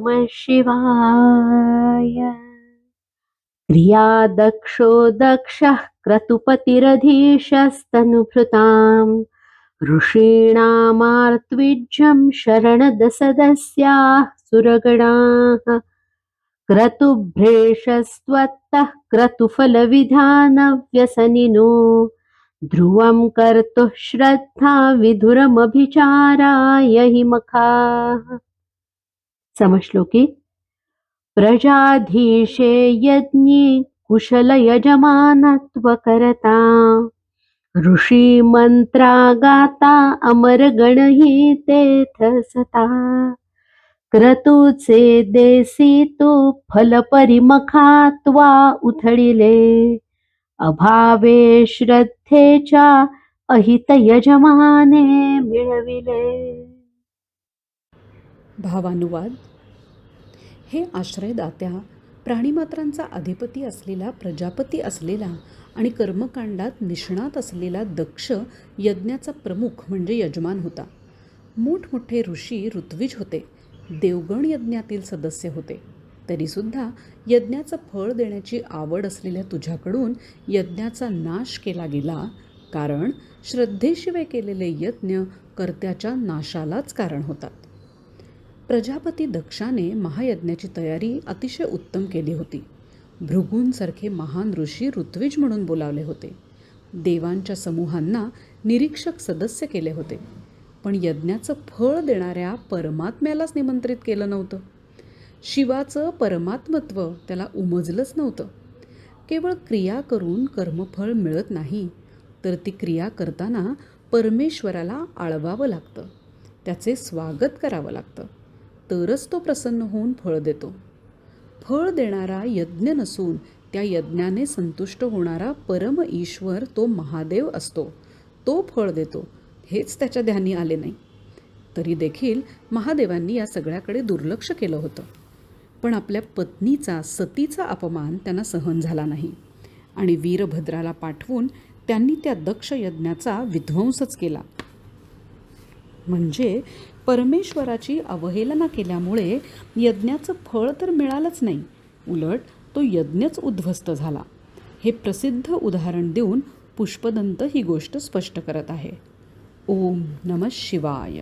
नम शिवाय। क्रिया दक्षो दक्षः क्रतुपतिरधीशस्तनुभृताम्। ऋषीणामार्त्विज्यं शरणदसदस्याः सुरगणाः। क्रतुभ्रेषस्त्वत्तः क्रतुफलविधानव्यसनिनो। ध्रुवं कर्तुः श्रद्धा विधुरमभिचाराय हि मखाः समश्लोकी प्रजाधीशे यज्ञे कुशलयजमानत्वकरता मंत्रा गाता अमरगणहितेऽथ सता क्रतुचे देसितो फलपरिमखा त्वा उथळिले अभावे श्रद्धेच्या अहित यजमाने मिळविले। भावानुवाद. हे आश्रयदात्या प्राणीमात्रांचा अधिपती असलेला प्रजापती असलेला आणि कर्मकांडात निष्णात असलेला दक्ष यज्ञाचा प्रमुख म्हणजे यजमान होता. मोठमोठे ऋषी ऋत्विज होते. देवगण यज्ञातील सदस्य होते. तरीसुद्धा यज्ञाचं फळ देण्याची आवड असलेल्या तुझ्याकडून यज्ञाचा नाश केला गेला कारण श्रद्धेशिवाय केलेले यज्ञ कर्त्याच्या नाशालाच कारण होतात. प्रजापती दक्षाने महायज्ञाची तयारी अतिशय उत्तम केली होती. भृगूंसारखे महान ऋषी ऋत्विज म्हणून बोलावले होते. देवांच्या समूहांना निरीक्षक सदस्य केले होते. पण यज्ञाचं फळ देणाऱ्या परमात्म्यालाच निमंत्रित केलं नव्हतं. शिवाचं परमात्मत्व त्याला उमजलंच नव्हतं. केवळ क्रिया करून कर्मफळ मिळत नाही तर ती क्रिया करताना परमेश्वराला आळवावं लागतं. त्याचे स्वागत करावं लागतं. तरच तो प्रसन्न होऊन फळ देतो. फळ देणारा यज्ञ नसून त्या यज्ञाने संतुष्ट होणारा परम ईश्वर तो महादेव असतो. तो फळ देतो. हेच त्याच्या ध्यानी आले नाही. तरी देखील महादेवांनी या सगळ्याकडे दुर्लक्ष केलं होतं. पण आपल्या पत्नीचा सतीचा अपमान त्यांना सहन झाला नाही. आणि वीरभद्राला पाठवून त्यांनी त्या दक्ष यज्ञाचा विध्वंसच केला. म्हणजे परमेश्वराची अवहेलना केल्यामुळे यज्ञाचं फळ तर मिळालंच नाही. उलट तो यज्ञच उद्ध्वस्त झाला. हे प्रसिद्ध उदाहरण देऊन पुष्पदंत ही गोष्ट स्पष्ट करत आहे. ओम नम शिवाय.